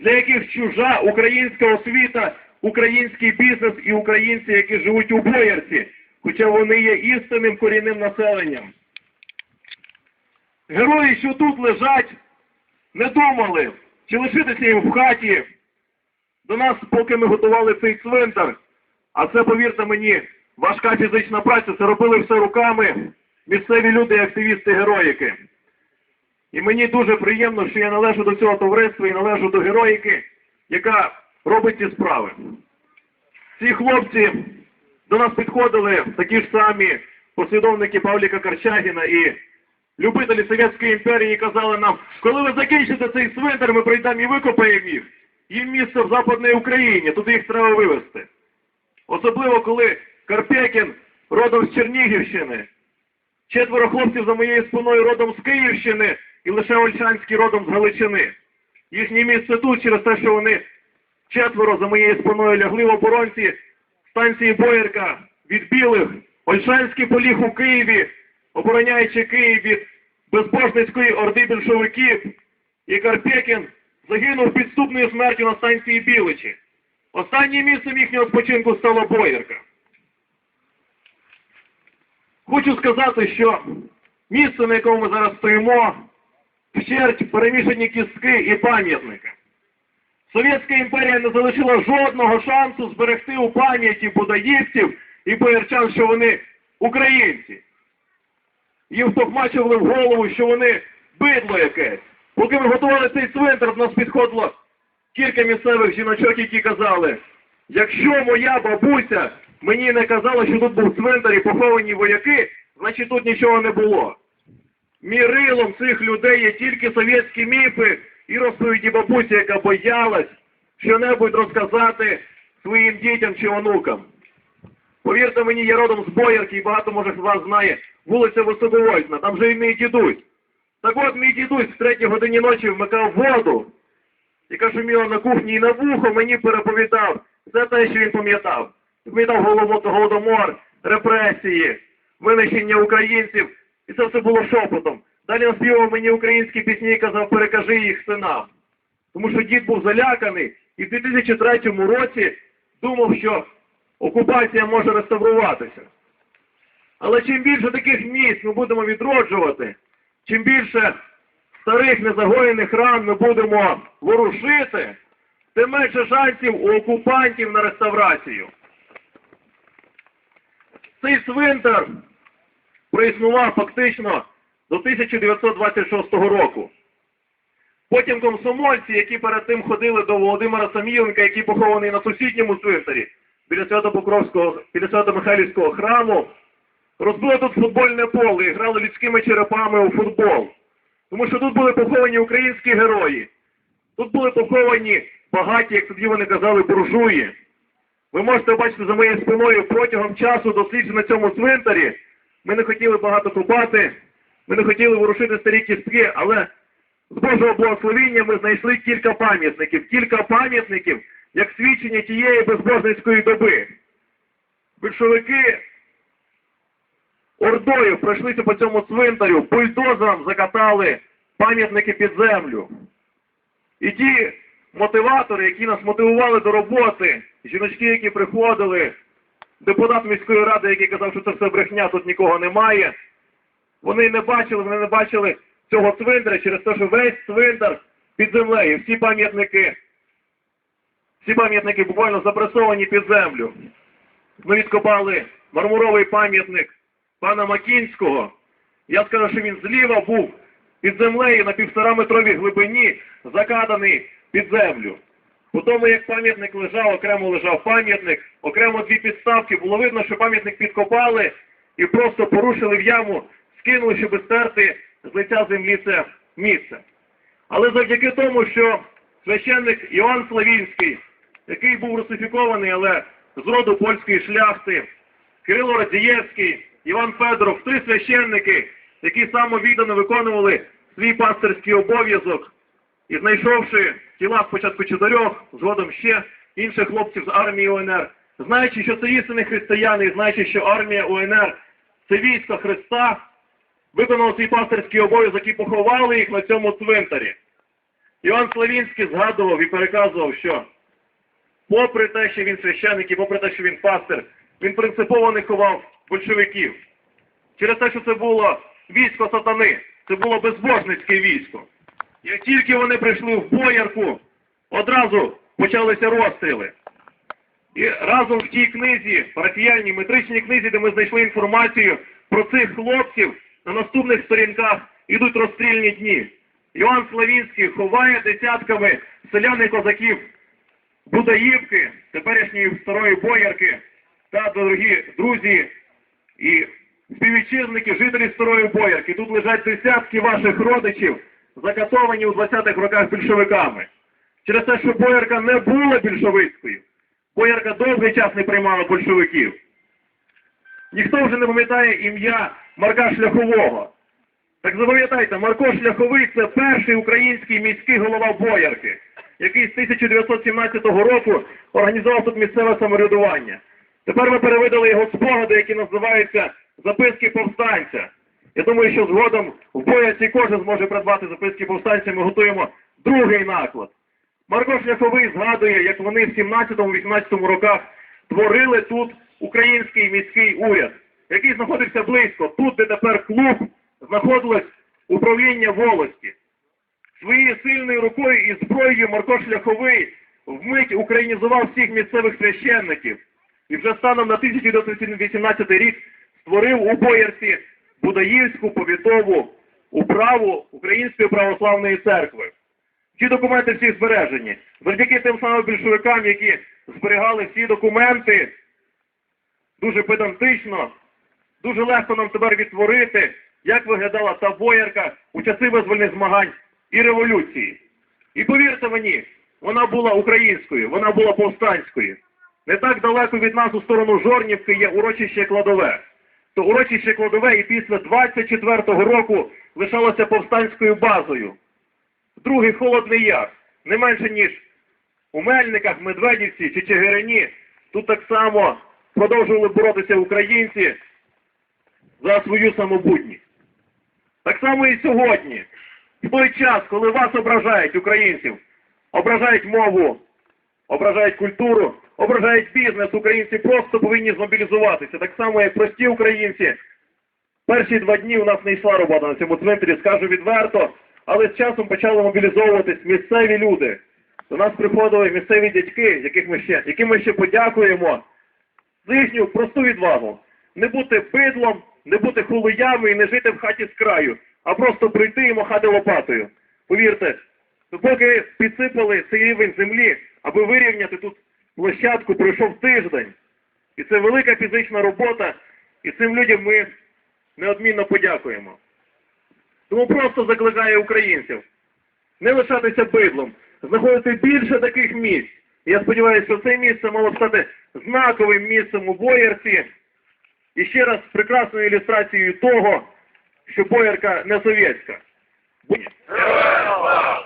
для яких чужа українська освіта, український бізнес і українці, які живуть у Боярці, хоча вони є істинним корінним населенням. Герої, що тут лежать, не думали, чи лишитися їм в хаті. До нас, поки ми готували цей цвинтар, а це, повірте мені, важка фізична праця, це робили все руками місцеві люди активісти героїки. І мені дуже приємно, що я належу до цього товариства і належу до героїки, яка робить ці справи. Ці хлопці до нас підходили такі ж самі послідовники Павліка Карчагіна і любителі Совєтської імперії і казали нам, коли ви закінчите цей цвинтар, ми прийдемо і викопаємо їх. Їм місце в Западній Україні, туди їх треба вивезти. Особливо, коли Карпекін родом з Чернігівщини, четверо хлопців за моєю спиною родом з Київщини і лише Ольшанський родом з Галичини. Їхнє місце тут через те, що вони четверо за моєю спиною лягли в оборонці станції Боярка від білих, Ольшанський поліг у Києві, обороняючи Київ від безбожницької орди більшовиків, і Карпекін загинув підступною смертю на станції Біличі. Останнім місцем їхнього спочинку стала Боярка. Хочу сказати, що місце, на якому ми зараз стоїмо, вщерть перемішані кістки і пам'ятники. Совєтська імперія не залишила жодного шансу зберегти у пам'яті будаївців і боярчан, що вони українці. Їм втохмачували в голову, що вони бидло якесь. Поки ми готували цей цвинтар, до нас підходило кілька місцевих жіночок, які казали, якщо моя бабуся мені не казала, що тут був цвинтар і поховані вояки, значить тут нічого не було. Мірилом цих людей є тільки совєтські міфи і розповіді бабусі, яка боялась що-небудь розказати своїм дітям чи онукам. Повірте мені, я родом з Боярки, і багато може з вас знає, вулиця Високовольтна, там же і мій дідусь. Так от мій дідусь в третій годині ночі вмикав воду, яка шуміла на кухні і на вухо мені переповідав все те, що він пам'ятав. Пам'ятав голод- голодомор, репресії, винищення українців, і це все було шепотом. Далі наспівав мені українські пісні і казав, перекажи їх синам. Тому що дід був заляканий і в 2003 році думав, що окупація може реставруватися. Але чим більше таких місць ми будемо відроджувати, чим більше старих незагоєних ран ми будемо ворушити, тим менше шансів у окупантів на реставрацію. Цей цвинтар проіснував фактично до 1926 року. Потім комсомольці, які перед тим ходили до Володимира Саміленка, який похований на сусідньому цвинтарі біля Свято-Покровського, біля Свято-Михайлівського храму, розбили тут футбольне поле і грали людськими черепами у футбол. Тому що тут були поховані українські герої. Тут були поховані багаті, як тоді вони казали, буржуї. Ви можете бачити за моєю спиною протягом часу досліджень на цьому цвинтарі. Ми не хотіли багато купати, ми не хотіли ворушити старі кістки, але з Божого благословіння ми знайшли кілька пам'ятників. Кілька пам'ятників, як свідчення тієї безбожницької доби. Більшовики ордою пройшлися по цьому цвинтарю, бульдозером закатали пам'ятники під землю. І ті мотиватори, які нас мотивували до роботи, жіночки, які приходили, депутат міської ради, який казав, що це все брехня, тут нікого немає, вони не бачили, вони не бачили цього цвинтаря через те, що весь цвинтар під землею, всі пам'ятники, всі пам'ятники буквально запресовані під землю. Ми відкопали мармуровий пам'ятник пана Макінського. Я скажу, що він зліва був під землею на півтора метровій глибині, закаданий під землю. По тому, як пам'ятник лежав, окремо лежав пам'ятник, окремо дві підставки, було видно, що пам'ятник підкопали і просто порушили в яму, скинули, щоб стерти з лиця землі це місце. Але завдяки тому, що священник Іоанн Славінський, який був русифікований, але з роду польської шляхти, Кирило Радієвський, Іван Федоров, три священники, які самовіддано виконували свій пастирський обов'язок і знайшовши тіла спочатку чотирьох, згодом ще інших хлопців з армії УНР, знаючи, що це істинні християни, і знаючи, що армія УНР це військо Христа, виконали свій пастирський обов'язок і поховали їх на цьому цвинтарі. Іван Славінський згадував і переказував, що попри те, що він священник і попри те, що він пастир, він принципово не ховав большевиків. Через те, що це було військо сатани, це було безбожницьке військо. Як тільки вони прийшли в боярку, одразу почалися розстріли. І разом в тій книзі, парафіяльній метричній книзі, де ми знайшли інформацію про цих хлопців, на наступних сторінках ідуть розстрільні дні. Іван Славінський ховає десятками селян і козаків Будаївки, теперішньої старої боярки та дорогі друзі і співвітчизники, жителі старої боярки. Тут лежать десятки ваших родичів, закатовані у 20-х роках більшовиками. Через те, що боярка не була більшовицькою. Боярка довгий час не приймала большевиків. Ніхто вже не пам'ятає ім'я Марка Шляхового. Так запам'ятайте, Марко Шляховий це перший український міський голова Боярки, який з 1917 року організував тут місцеве самоврядування. Тепер ми перевидали його спогади, які називаються Записки повстанця. Я думаю, що згодом в Боярці кожен зможе придбати записки повстанця. Ми готуємо другий наклад. Марко Шляховий згадує, як вони в 17-18 роках творили тут український міський уряд, який знаходився близько, тут, де тепер клуб, знаходилось управління волості. Своєю сильною рукою і зброєю Марко Шляховий вмить українізував всіх місцевих священників і вже станом на 1918 рік створив у Боярці Будаївську повітову управу Української православної церкви. Ці документи всі збережені. Завдяки тим самим більшовикам, які зберігали всі документи дуже педантично, дуже легко нам тепер відтворити, як виглядала та боярка у часи визвольних змагань і революції. І повірте мені, вона була українською, вона була повстанською. Не так далеко від нас у сторону Жорнівки є урочище Кладове. То урочище Кладове і після 24-го року лишалося повстанською базою. Другий холодний яр, не менше ніж у Мельниках, Медведівці чи Чигирині. Тут так само продовжували боротися українці за свою самобутність. Так само і сьогодні, в той час, коли вас ображають українців, ображають мову, ображають культуру, ображають бізнес, українці просто повинні змобілізуватися. Так само, як прості українці. Перші два дні у нас не йшла робота на цьому цвинтарі, скажу відверто, але з часом почали мобілізовуватись місцеві люди. До нас приходили місцеві дядьки, яких ми ще, яким ми ще подякуємо за їхню просту відвагу. Не бути бидлом, не бути хулиями і не жити в хаті з краю, а просто прийти і махати лопатою. Повірте, поки підсипали цей рівень землі, аби вирівняти тут площадку, пройшов тиждень. І це велика фізична робота, і цим людям ми неодмінно подякуємо. Тому просто закликаю українців не лишатися бидлом, знаходити більше таких місць. Я сподіваюся, що це місце мало стати знаковим місцем у Боярці. І ще раз прекрасною ілюстрацією того, що Боярка не совєтська.